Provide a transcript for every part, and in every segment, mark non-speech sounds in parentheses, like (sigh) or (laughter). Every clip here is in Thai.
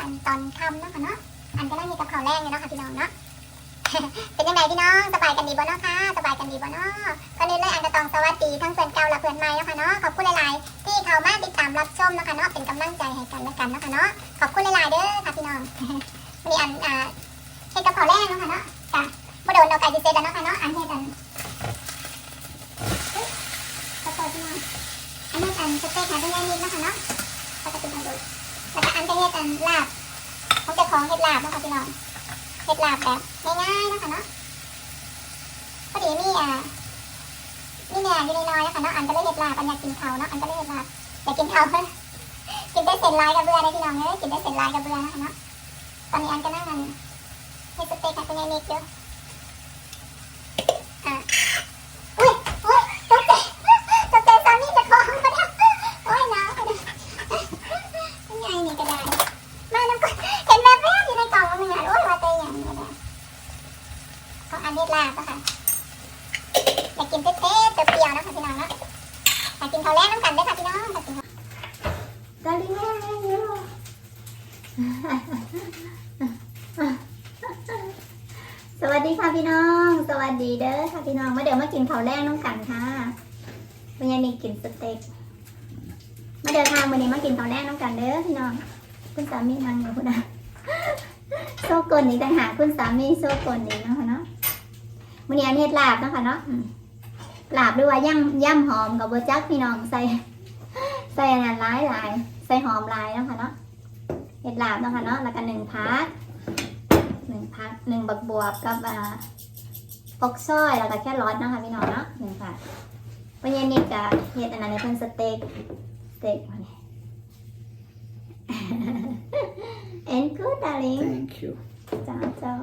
กันตอนค่ำเนาะค่ะเนาะอันก็นั่งมีกับข้าวแรงอยู่เนาะค่ะพี่น้องเนาะเป็นยังไงพี่น้องสบายกันดีบ่เนาะค่ะสบายกันดีบ่เนาะก่อนอื่เลยอันก็ต้องสวัสดีทั้งเพื่อนเก่าและเพื่อนใหม่เนาะค่ะเนาะขอบคุณหลายๆที่เข้ามาติดตามรับชมเนาะค่ะเนาะเป็นกำลังใจให้กันและกันเนาะค่ะเนาะขอบคุณหลายๆเด้อค่ะพี่น้องวันนี้อันอ่าเฮ็ดกับข้าวแรงเนาะค่ะเนาะจ้ะบ่โดนเราไก่ดิเซตแล้วเนาะค่ะเนาะอันเฮ็ดอันขอโทษพี่น้องอันนี้อันสเต็กหาเป็นยังนิดเนาะค่ะเนาะปกติมันดูแล้วก็อันก็เฮ็ดอันลาบ ของเจ้าของเห็ดลาบนะคะพี่น้องเห็ดลาบแบบง่ายๆนะคะเนาะพอดีมีอ่ามีแหน่อยู่น้อยๆนะคะเนาะอันก็เลยเห็ดลาบอันอยากกินข้าเนาะอันก็เลยเห็ดลาบอยากกินข้าเพิ่นกินได้เสร็จลายกับเบื่อเลยพี่น้องเอ้ยกินได้เสร็จลายกับเบื่อนะคะเนาะตอนนี้อันก็นั่งอันเห็ดสเต็กกับเป็นยังนิดอยู่อะอุ้ยอุ้ยตกใจตกใจตอนนี้จะท้องมาแล้วโอ้ยหนาวไปเลยยังไงนี่ก็ได้มาน้ำก่อนเห็นแบบแวบอยู่ในกล่องมันเหมือนโอ้ยว่าเตยอย่างนี้ก็ได้ข อันนี้ลาบอะค่ะอยากกินเต๊ะๆเปรี้ยวๆนะคะพี่น้องเนาะอยากกินข้าวแรกน้ำกันด้วยค่ะพี่น้องอยากกินข้าวกะลิแม่ยูสวัสดีค่ะพี่น้อง สวัสดีเด้อค่ะพี่น้อง มาเดี๋ยวมากินข้าวแรกน้องกันค่ะวันนี้มีกินสเต็ก มาเดี๋ยวทางวันนี้มากินข้าวแรกน้องกันเด้อพี่น้อง คุณสามีนั่งอยู่คุณนะโซกลนี่ต่างหากคุณสามีโซกลนี่เนะค่ะ เนาะวันนี้อันเฮ็ดลาบเนาะค่ะเนาะอืมลาบด้วยว่าย่ำย่ำหอมกับเบอร์จักพี่น้องใส่ใส่อันนั้นหลายหลายใส่หอมหลายเนาะค่ะเนาะเฮ็ดลาบเนาะค่ะเนาะแล้วก็หนึ่งพักหนึ่งพักหนึ่งบักบวบกับอ่าปอกซ้อยแล้วก็แค่ร้อนนะคะพี่น้องเนาะหนึ่งค่ะวันนี้นี่กับเฮ็ดอันนั้นในเพิ่นสเต็กสเต็กมาเนี่ย and good darling Thank you. จ้าเจ้า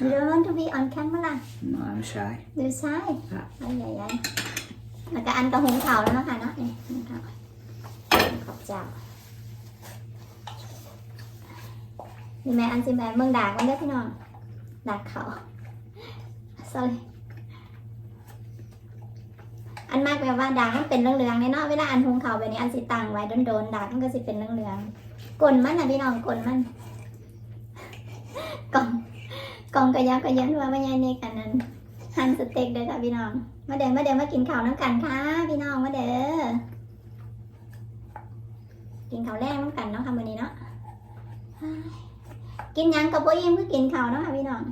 you don't want to be on camera No, I'm shy. ดูใช่ค่ะไอ้ใหญ่ใหญ่แล้วก็อันกระหุงเข่าแล้วนะคะเนาะนี่หุงเข่าขอบเจ้านี่แม่อันสิแม่เมืองดากมันได้อพี่น้องดากเขา sorry อันมากแบบว่าดากมันเป็นเรื่องๆเนี่ยเนาะเวลาอันหุงเข่าแบบนี้อันสิตังไว้โดนๆดากมันก็สิเป็นเรื่องๆกลนมันนะพี่น้องกลนมันกล่อง กองกระยับกระยันว่าไม่ใช่ในกันนั้นหั่นสเต็กเด้อค่ะพี่น้อง มาเด้อมาเด้อมากินข้าวน้ำกันค่ะ พี่น้องมาเด้อกินข้าวแรกน้ำกันเนาะค่ะวันนี้เนาะกินยังกับโบยิ้มคือกินข้าวเนาะค่ะพี่น้อง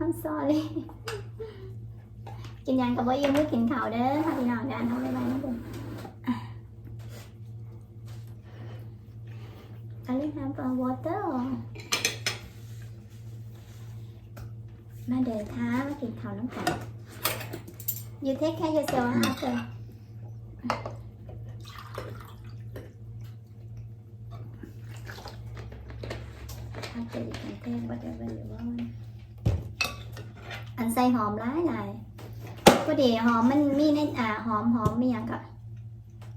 I'm sorry กินยังกับโบยิ้มคือกินข้าวเด้อค่ะพี่น้องเดี๋ยวอันเอาไว้ไว้นะเด้ออะ I have a water มาเดินท้ามากินข้าวน้ำกัน You take care yourself after ถ้าเกิดกันเทศ whatever you want อันใส่หอมร้ายหลายพอดีหอมมันมีในอ่าหอมหอมมีอย่างกับ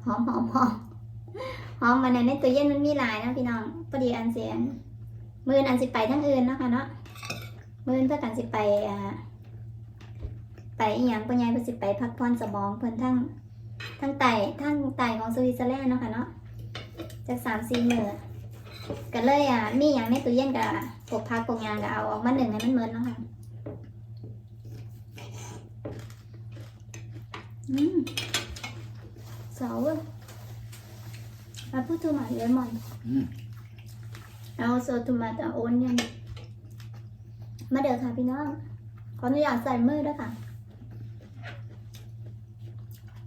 หอมหอมหอมหอมมันในตู้เย็นมันมีหลายนะพี่น้องพอดีอันเสียนมืออนอันสิไปทั้งอื่นเนาะคะเนาะ มื่อเพื่อกันสิไปอ่าไปอีหยังปัญญาเพื่อสิไปพักผ่อนสมองเพิ่นทั้งทั้งไตทั้งไตของสวิตเซอร์แลนด์เนาะค่ะเนาะจากสามสี่มื้อก็เลยอะมีอย่างในตู้เย็นกับพวกพักพวกหยางก็เอาออกมาหนึ่งให้มันเหมือนเนาะค่ะอืม sour I put too much lemon Mm. also tomato onion มาเดี๋ย วค่ะพี่น้อง ขออนุญาตใส่มือด้วยค่ะ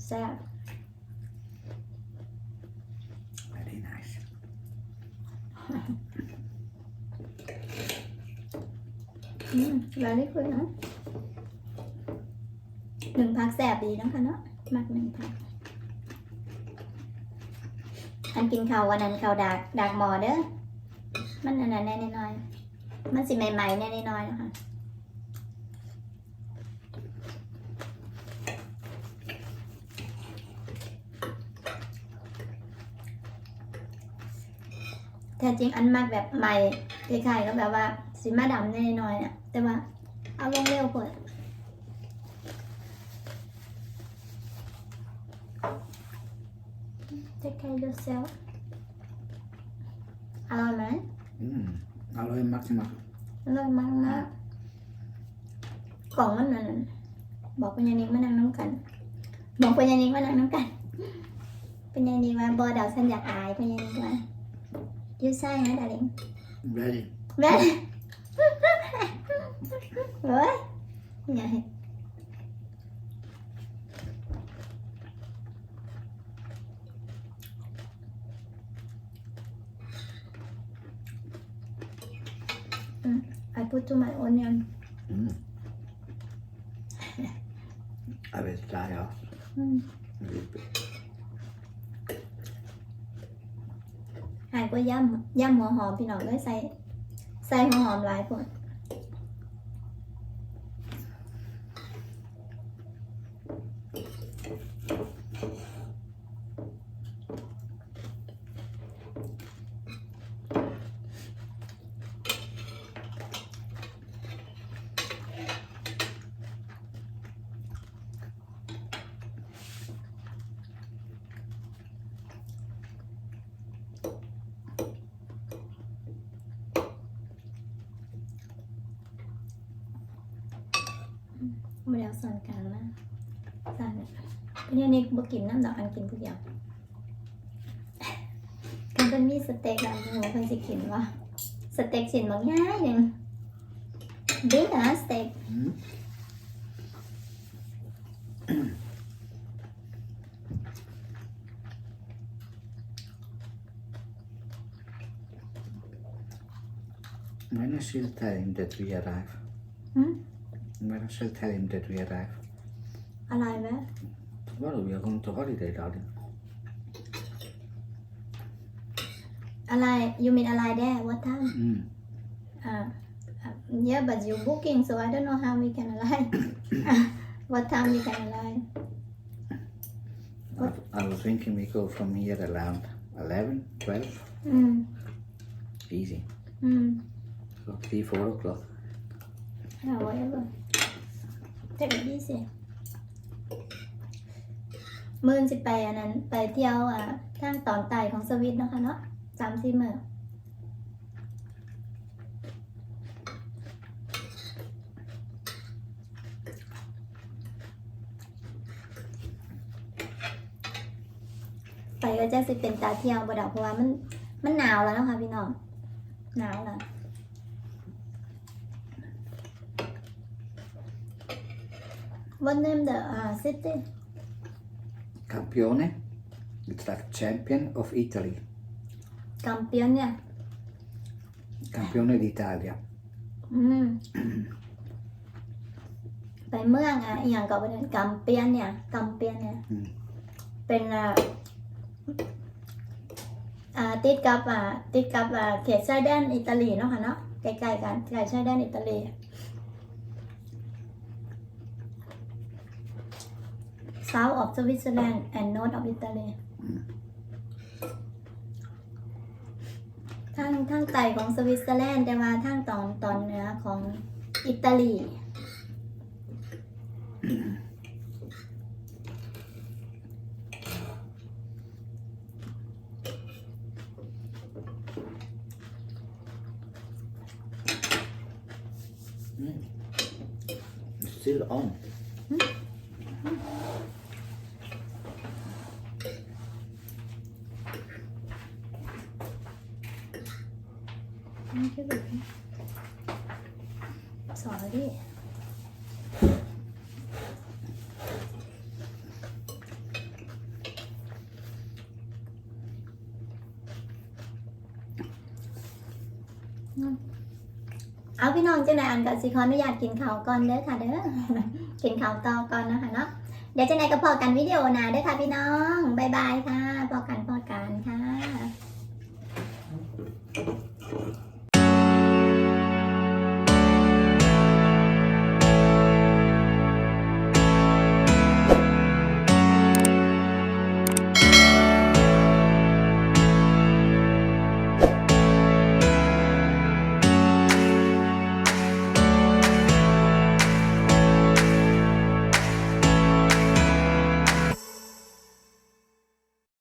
แซ่บ Very nice. อืมแล้วนี่คือนะหนึ่งพักแซ่บดีนะคะเนาะมักหนึ่งพักอันกินข้าววันนั้นข้าวดากดากหมอเด้อมันอันนั้นแน่น้อยๆ มันสิใหม่ๆแน่น้อยๆนะคะแต่จริงอันมากแบบใหม่คล้ายๆก็แบบว่าสีมาดำแน่น้อยๆเนี่ยแต่ว่าเอาลงเร็วเปิด Take care yourself อร่อยไหม Mm. Aloe Maxima. อร่อยมากนะกล่องมันนั่นบอกเป็นยานิกมานั่งน้ำกัน บอกเป็นยานิกมานั่งน้ำกัน เป็นยานิกว่าบอดาวฉันอยากอายเป็นยานิกว่ายูใช่ไหมดาริง Ready? แม่เฮ้ยใหญ่อืม I put to my onion Mm. I will try off อืม a little bit. หายก็ย่ำย่ำหัวห อมพี่น้องเลยใส่ใส่หัวส่วนกลางนะส่วนเนี่ยนี่บ่กินน้ำดอกอันกินทุกอย่างกันเป็นมีสเต็กอันหนูเคยสิกินว่าสเต็กชิ้นบางอย่างหนึ่งบิ๊กนะสเต็ก Mm. When I shall tell him that we arrive. Hmm? But I should tell him that we arrive. Alive, Well, we are going to holiday, darling. Alive, you mean alive there? What time? Mm. Uh, uh, yeah, but you're booking, so I don't know how we can arrive. (coughs) what time we can arrive? I, I was thinking we go from here around 11, 12. Mm. Easy. Mm. So 3, 4 o'clock. Yeah, whatever. Take it easy. มื่นสิไปอันนั้น ไปเที่ยวอะทางตอนใต้ของสวิตนะคะเนาะสามสี่มื่นไปก็จะสิเป็นตาเที่ยวบ่ดอกเพราะว่ามันมันหนาวแล้วนะคะพี่น้องหนาวแล้ว What name the uh, city? Campione. It's like champion of Italy. Campione เนี่ย Campione d'Italia. อืมไปเมืองอะอหย่างกับประเด็นกัมเปียนเนี่ยกัมเปียนเนี่ย อืม เป็นอ่าอ่าติดกับอ่าติดกับอ่าเขตชายแดนอิตาลีเนาะค่ะเนาะใกล้ๆกันใกล้ชายแดนอิตาลี South of Switzerland and North of Italy ทางทางใต้ของสวิตเซอร์แลนด์แต่ว่าทางตอนตอนเหนือของอิตาลี It's still on. Sorry. Sorry. เอาพี่น้องจังไหนอันกับซิคอนไม่อยากกินข่าวก่อนเด้อค่ะเด้อ กินข่าวต่อก่อนนะคะเนาะ เดี๋ยวจังไหนก็พอกันวิดีโอหนาเด้อค่ะพี่น้องบายบายค่ะพอกันพอกันค่ะ